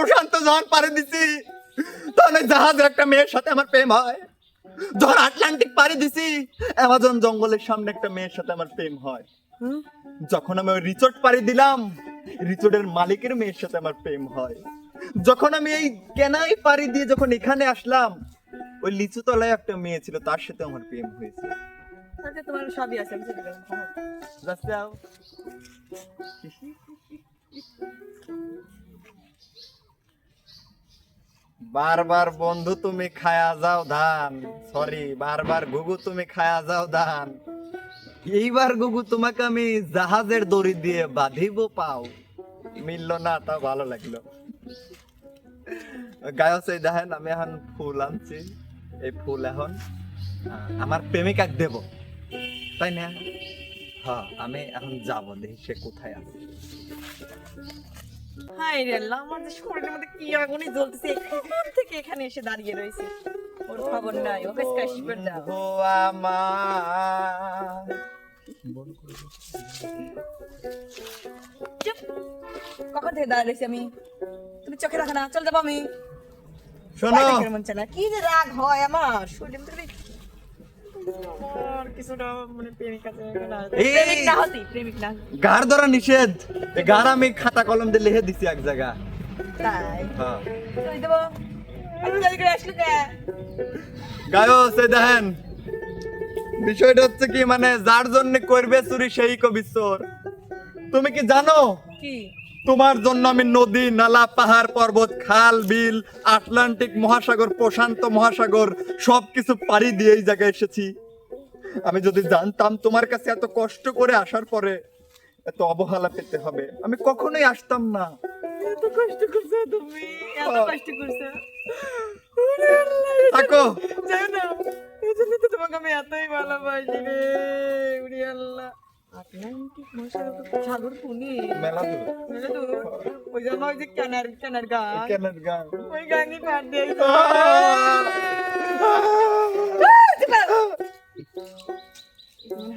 প্রশান্ত যখন পাড়ি দিছি তখন ওই জাহাজের একটা মেয়ের সাথে আমার প্রেম হয়। যখন আটলান্টিক পাড়ি দিছি অ্যামাজন জঙ্গলের সামনে একটা মেয়ের সাথে আমার প্রেম হয়। যখন আমি ওই রিসোর্ট পাড়ি দিলাম রিসোর্টের মালিকের মেয়ের সাথে আমার প্রেম হয়। যখন আমি এই কেনাই পাড়ি দিয়ে যখন এখানে আসলাম ওই লিচু তলায় একটা মেয়ে ছিল তার সাথে আমার প্রেম হয়েছে। তোমার সবই আছে আমি চলে গেলাম বারবার বন্ধু তুমি খায়া যাও ধান। সরি বারবার গুগু তুমি খায়া যাও ধান। এইবার গুগু তোমাকে আমি জাহাজের দড়ি দিয়ে বাঁধিব পাও। মিললো না তা ভালো লাগল। গায়স দেখেন, আমি এখন ফুল আনছি। এই ফুল এখন আমার প্রেমিকাকে দেব। তাই না? হ্যাঁ আমি এখন যাব, দেখি সে কোথায় আছে। হাই রে আল্লাহ আমার যে শরীরের মধ্যে কি আগুনই জ্বলতেছে। কখন থেকে এখানে এসে দাঁড়িয়ে রয়েছে। ওর খবর নাই ওকে করে দাও ও আমার। চুপ। কখন থেকে দাঁড়িয়ে রয়েছি আমি? তুমি চোখে রাখো না চল যাব আমি। শোনো। কি যে রাগ হয় আমার শরীরের মধ্যে গার ধরা নিষেধ। গার আমি খাতা কলম দিয়ে লিখে দিছি এক জায়গা তাই? হ্যাঁ। গায়স এই দেখেন। বিষয়টা হচ্ছে কি মানে যার জন্য করবে চুরি সেই কবি চোর। তুমি কি জানো? কি? তোমার জন্য আমি নদী নালা পাহাড় পর্বত খাল বিল আটলান্টিক মহাসাগর প্রশান্ত মহাসাগর সবকিছু পাড়ি দিয়ে এই জায়গায় এসেছি। আমি যদি জানতাম তোমার কাছে এত কষ্ট করে আসার পরে এত অবহেলা পেতে হবে আমি কখনোই আসতাম না। এত কষ্ট করছ তুমি এত কষ্ট করছ। থাকো। জানো না তো তোমাকে আমি এতই ভালোবাসি রে উড়ি আল্লাহ আটলান্টিক মহাসাগর সাগর কোনি মেলা দূর। মেলে তো ওই জন্য ওই যে কেনার কেনার গান। কেনের গান। ওই গানই পার দিয়ে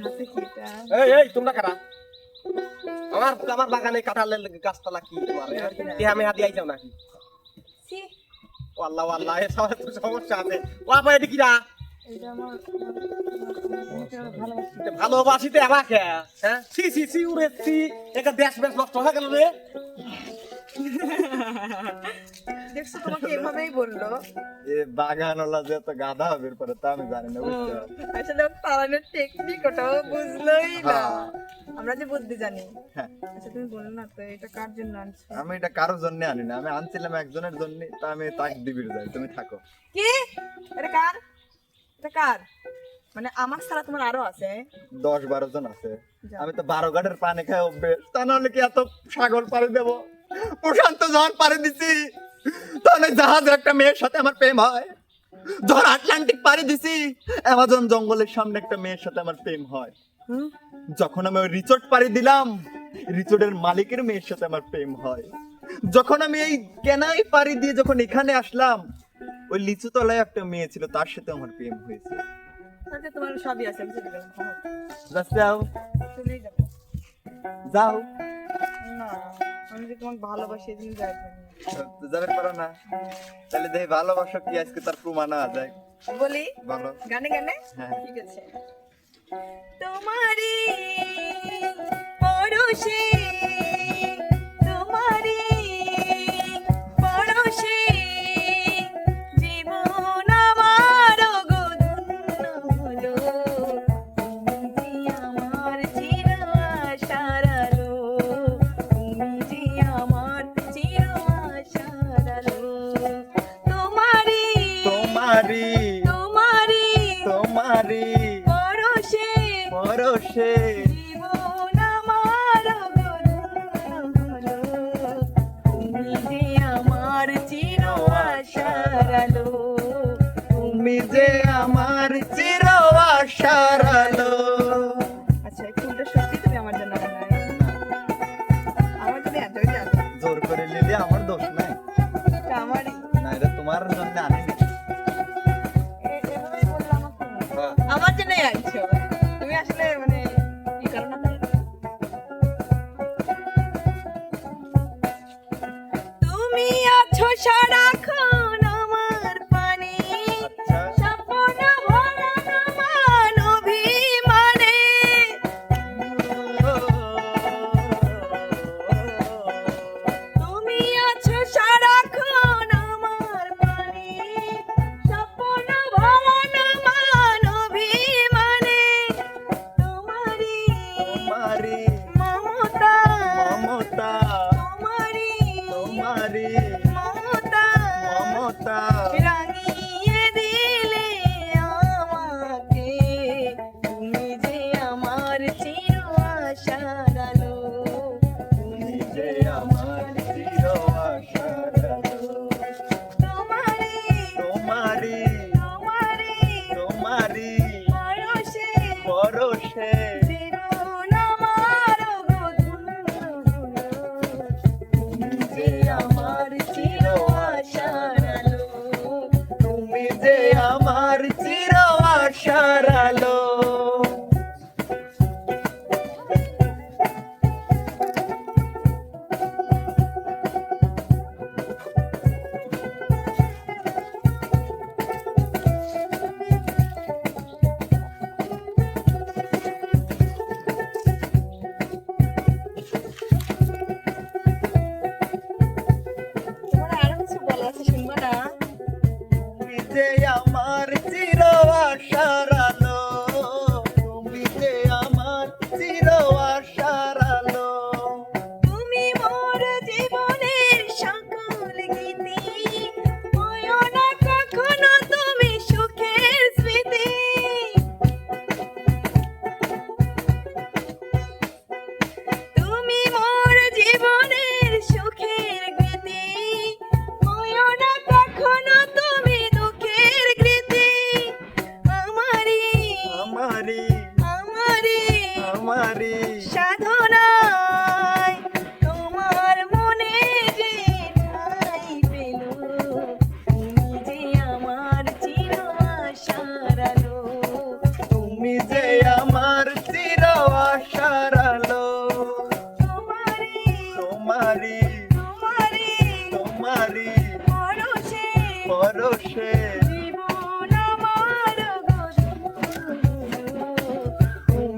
হাতে এই এই তোমরা কারা? আমার আমার বাগানে কাঁঠালের গাছতলা কি তোমার? দেহা মেহা দিয়ে যাও নাকি? আল্লাহ আল্লাহ এ সমস্যা আছে। ও আপা এটা কিরা এটা আমার আমার ভালোবাসিতে আমাকে হ্যাঁ? সি সি সি উড়ে সি এটা দেশ বেশ নষ্ট হয়ে গেল রে। দেখছ তোমাকে এভাবেই বলল। এ বাগান যে এত গাধা হবে পরে তা আমি জানি না বুঝছ? আসলে পালানোর টেকনিক ওটাও বুঝলোই না। হ্যাঁ। আমরা যে বুদ্ধি জানি। হ্যাঁ। আচ্ছা তুমি বলল না তো এটা কার জন্য আনছো? আমি এটা কারোর জন্য আনি না আমি আনছিলাম একজনের জন্য তা আমি তাক দিবির যাই তুমি থাকো। কি? এটা কার? কার? মানে আমার ছাড়া তোমার আরও আছে? দশ বারো জন আছে। আমি তো বারো ঘাটের পানি খাই অভ্যেস তা নাহলে কি এত সাগর পাড়ি দেব? প্রশান্ত যখন পাড়ি দিছি। তখন ওই জাহাজের একটা মেয়ের সাথে আমার প্রেম হয়। যখন আটলান্টিক পাড়ি দিছি। অ্যামাজন জঙ্গলের সামনে একটা মেয়ের সাথে আমার প্রেম হয়? যখন আমি ওই রিসোর্ট পাড়ি দিলাম রিসোর্টের মালিকের মেয়ের সাথে আমার প্রেম হয়। যখন আমি এই কেনাই পাড়ি দিয়ে যখন এখানে আসলাম ওই লিচু তলায় একটা মেয়ে ছিল তার সাথে আমার প্রেম হয়েছে। তাতে তোমার সবই আছে আমি চলে গেলাম খাও। যাও। চলেই যাব। যাও। না আমি যে তোমাকে ভালোবাসি এই জন্য যাই যাবে পারো না। তাহলে দেখি ভালোবাসা কি আজকে তার প্রমাণ যায়। বলি? ভালো গানে গানে? হ্যাঁ। ঠিক আছে। আলো তুমি যে আমার চির আশার আলো আচ্ছা এই ফুলটা সত্যি তুমি আমার জন্য আমার জন্য এত জোর করে নিলে আমার দোষ নাই। এটা আমারই। না এটা তোমার জন্য বললাম আমাকে আমার জন্যই আনছো। মমতা। মমতা। রাঙিয়ে দিলে আমাকে। তুমি যে আমার চির আশার আলো তুমি যে আমার চির আশার আলো তোমারি আশার আমারি আমারি সাধনায় তোমার মনে যে ঠাই পেল তুমি যে আমার চির আশার আলো তুমি যে আমার চির আশার আলো তোমারই তোমারি তোমারই তোমারি পরশে পরশে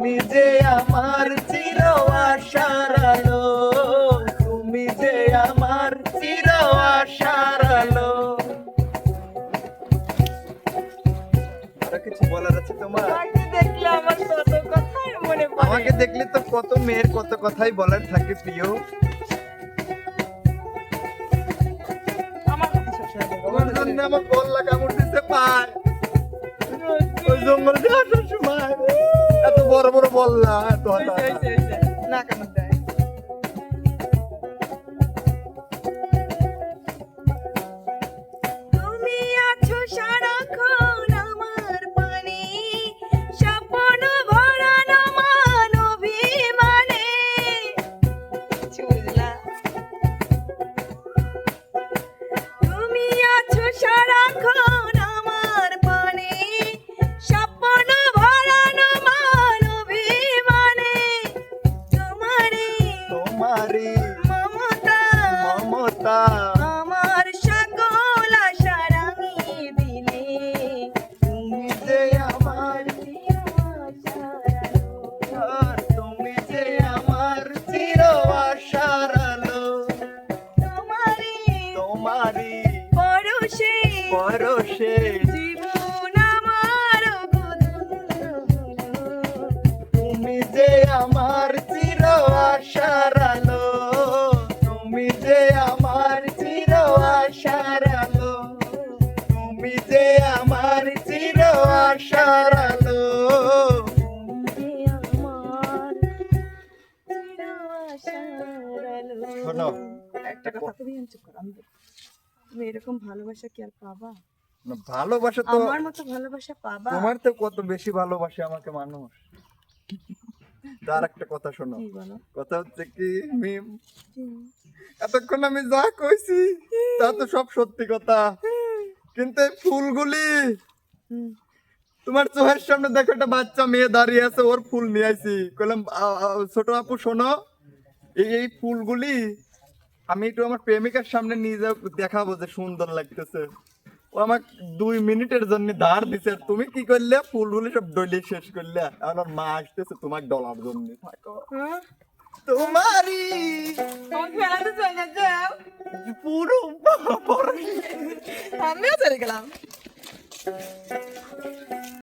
তুমি যে আমার চির আশার আলো তুমি যে আমার চির আশার আলো। আরও কিছু বলার আছে তোমার? দেখলে আমার কত কথাই মনে পড়ে। আমাকে দেখলে তো কত মেয়ের কত কথাই বলার থাকে প্রিয়। আমার জন্য আমার গল্লা কামড় দিতে পায়। ওই জঙ্গল দিয়ে আসার বড় বড় বললা। না কেন মমতা আমার সকল আশা রাঙিয়ে দিলে। তুমি যে আমার আর তুমি যে আমার চির আশার আলো। তোমারি তোমারি পরশে পরশে একটা কথা তুমি চুপ করো আমি তুমি এরকম ভালোবাসা কি আর পাবা? ভালোবাসা তো আমার মতো ভালোবাসা পাবা? তোমার তো কত বেশি ভালোবাসে আমাকে মানুষ। তার একটা কথা শোনো। কথা হচ্ছে কি মিম? এতক্ষণ আমি যা কইছি তা তো সব সত্যি কথা। কিন্তু এই ফুলগুলি। তোমার চোখের সামনে দেখো একটা বাচ্চা মেয়ে দাঁড়িয়ে আছে ওর ফুল নিয়ে আইছি। কইলাম ছোট আপু শোনো। এই এই ফুলগুলি আমি একটু আমার প্রেমিকার সামনে নিয়ে যাও দেখাবো যে সুন্দর লাগতেছে। ও আমাকে দুই মিনিটের জন্য ধার দিছে আর তুমি কি করলে? ফুল ফুলে সব ডলি শেষ করলে। ওর মা আসতেছে তোমার ডলার জন্য হ্যাঁ? তোমারই আমার পুরো আমিও চলে গেলাম।